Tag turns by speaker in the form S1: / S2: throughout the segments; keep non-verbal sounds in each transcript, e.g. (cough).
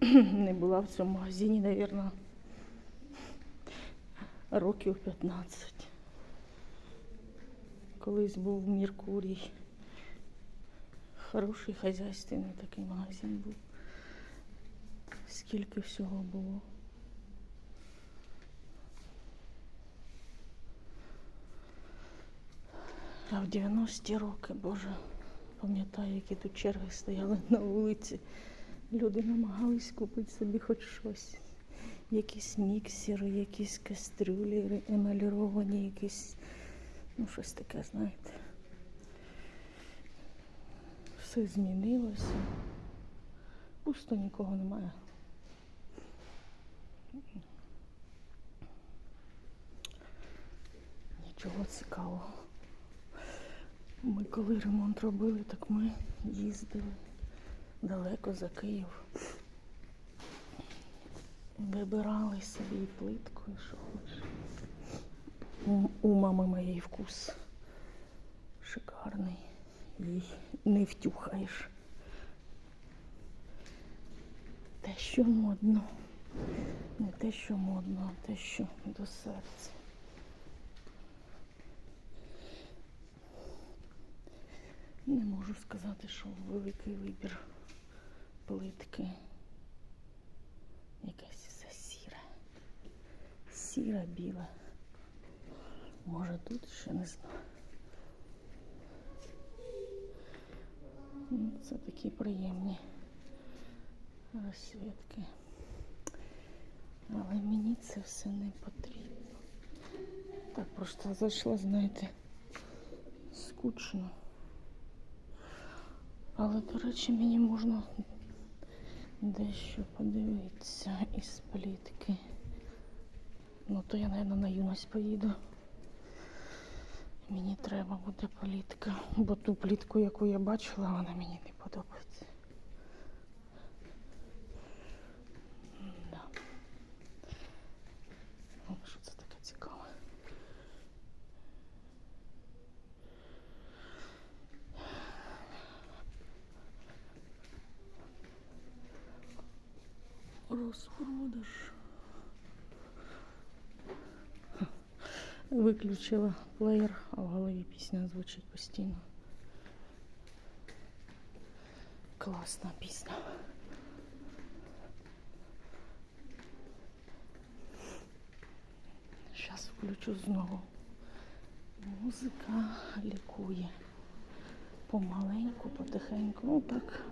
S1: (clears throat) не була в цьому магазині, мабуть, років 15. Колись був Меркурій. Хороший хазяйственний такий магазин був. Скільки всього було. А в 90-ті роки, Боже, пам'ятаю, які тут черги стояли на вулиці. Люди намагались купити собі хоч щось. Якісь міксери, якісь кастрюлі емаліровані, якісь, ну, щось таке, знаєте. Все змінилося. Пусто нікого немає. Нічого цікавого. Ми коли ремонт робили, так ми їздили далеко за Київ. Вибирали собі плитку, і що хочеш. У мами моєї вкус шикарний. Їй не втюхаєш. Те, що модно. Не те, що модно, а те, що до серця. Не можу сказати, що великий вибір плитки. Якась все сіра. Сіра біла. Може тут ще не знаю. Ну, Це такі приємні розсвітки. Але мені це все не потрібно. Так просто зайшла, знаєте, скучно. Але, до речі, мені можна дещо подивитися із плітки. Ну, то я, мабуть, на юність поїду. Мені треба буде плітка, бо ту плітку, яку я бачила, вона мені не подобається. Да. О, що це таке цікаве? Розпродаж. Виключила плеєр, а в голові пісня звучить постійно. Класна пісня. Зараз включу знову. Музика лікує. Помаленьку, потихеньку. Ну так,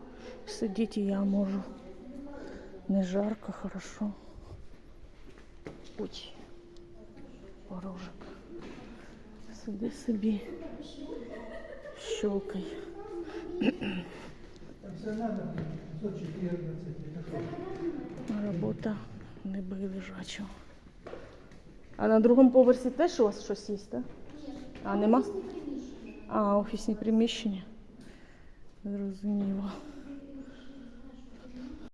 S1: сидіти я можу. Не жарко, хорошо. Ой, порожок. Сиди собі, щелкай. Робота не бий лежачого. А на другому поверсі теж у вас щось є, так? А нема? А, офісні приміщення. Зрозуміло.